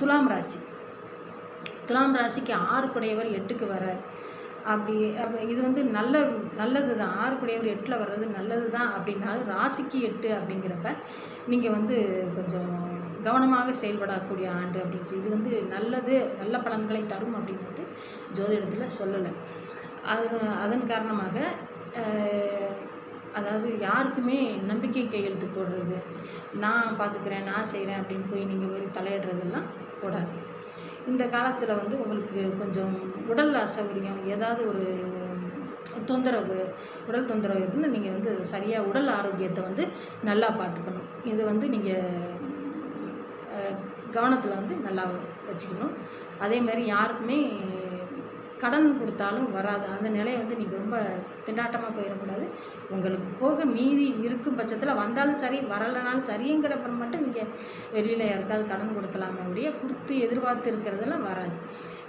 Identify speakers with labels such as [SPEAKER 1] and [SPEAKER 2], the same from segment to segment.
[SPEAKER 1] துலாம் ராசி. துலாம் ராசிக்கு ஆறு குடையவர் எட்டுக்கு வரார். அப்படி இது வந்து நல்ல நல்லது தான் ஆறு குடையவர் எட்டில் வர்றது நல்லது தான் அப்படின்னாலும் ராசிக்கு எட்டு அப்படிங்கிறப்ப நீங்கள் வந்து கொஞ்சம் கவனமாக செயல்படக்கூடிய ஆண்டு அப்படின்னு சொல்லி இது வந்து நல்லது நல்ல பலன்களை தரும் அப்படின்னு வந்து ஜோதிடத்தில் சொல்லலை. அது அதன் காரணமாக அதாவது யாருக்குமே நம்பிக்கை கையெழுத்து போடுறது நான் பார்த்துக்கிறேன் நான் செய்கிறேன் அப்படின்னு போய் நீங்கள் போய் தலையிடுறதெல்லாம் கூடாது இந்த காலத்தில் வந்து உங்களுக்கு கொஞ்சம் உடல் அசௌகரியம் ஏதாவது ஒரு தொந்தரவு உடல் தொந்தரவு இருக்குன்னு நீங்கள் வந்து சரியாக உடல் ஆரோக்கியத்தை வந்து நல்லா பார்த்துக்கணும். இது வந்து நீங்கள் கவனத்தில் வந்து நல்லா வச்சுக்கணும். அதே மாதிரி யாருக்குமே கடன் கொடுத்தாலும் வராது. அந்த நிலையை வந்து நீங்கள் ரொம்ப திண்டாட்டமாக போயிடக்கூடாது. உங்களுக்கு போக மீதி இருக்கும் பட்சத்தில் வந்தாலும் சரி வரலைனாலும் சரிங்கிறப்ப மட்டும் நீங்கள் வெளியில் யாருக்காவது கடன் கொடுக்கலாமே ஒழிய கொடுத்து எதிர்பார்த்து இருக்கிறதெல்லாம் வராது.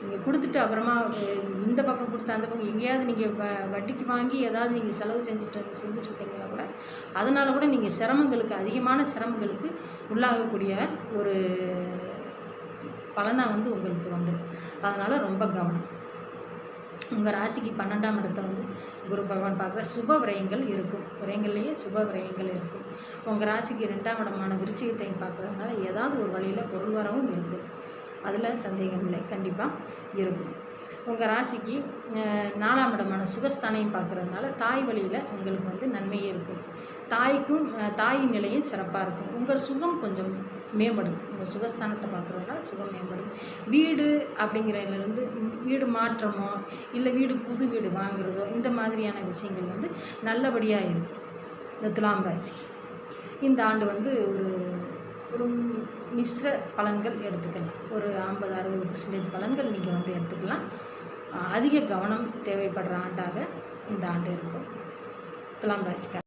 [SPEAKER 1] நீங்கள் கொடுத்துட்டு அப்புறமா இந்த பக்கம் கொடுத்து அந்த பக்கம் எங்கேயாவது நீங்கள் வ வட்டிக்கு வாங்கி ஏதாவது நீங்கள் செலவு செஞ்சுட்டு செஞ்சுட்டு இருந்தீங்கன்னா கூட அதனால் கூட நீங்கள் சிரமங்களுக்கு அதிகமான சிரமங்களுக்கு உள்ளாகக்கூடிய ஒரு பலனாக வந்து உங்களுக்கு வந்துடும் அதனால் ரொம்ப கவனம். உங்கள் ராசிக்கு பன்னெண்டாம் இடத்தை வந்து குரு பகவான் பார்க்குற சுப விரயங்கள் இருக்கும். விரயங்கள்லேயே சுப விரயங்கள் இருக்கும். உங்கள் ராசிக்கு ரெண்டாம் இடமான விருச்சிகத்தையும் பார்க்குறதுனால ஏதாவது ஒரு வழியில் பொருள் வரவும் இருக்கும் அதில் சந்தேகம் இல்லை. கண்டிப்பாக இருக்கும். உங்கள் ராசிக்கு நாலாம் இடமான சுகஸ்தானையும் பார்க்குறதுனால தாய் வழியில் உங்களுக்கு வந்து நன்மையே இருக்கும். தாய்க்கும் தாயின் நிலையும் சிறப்பாக இருக்கும். உங்கள் சுகம் கொஞ்சம் மேம்படும். உங்கள் சுகஸ்தானத்தை பார்க்குறதுனால சுகம் மேம்படும். வீடு அப்படிங்கிறதுலேருந்து வீடு மாற்றமோ இல்லை வீடு புது வீடு வாங்குறதோ இந்த மாதிரியான விஷயங்கள் வந்து நல்லபடியாக இருக்கும். இந்த துலாம் ராசிக்கு இந்த ஆண்டு வந்து ஒரு மிஸ்ர பலன்கள் எடுத்துக்கலாம். ஒரு ஐம்பது அறுபது பர்சன்டேஜ் பலன்கள் நீங்கள் வந்து எடுத்துக்கலாம். அதிக கவனம் தேவைப்படுற ஆண்டாக இந்த ஆண்டு இருக்கும். துலாம் ராசிக்காரர்.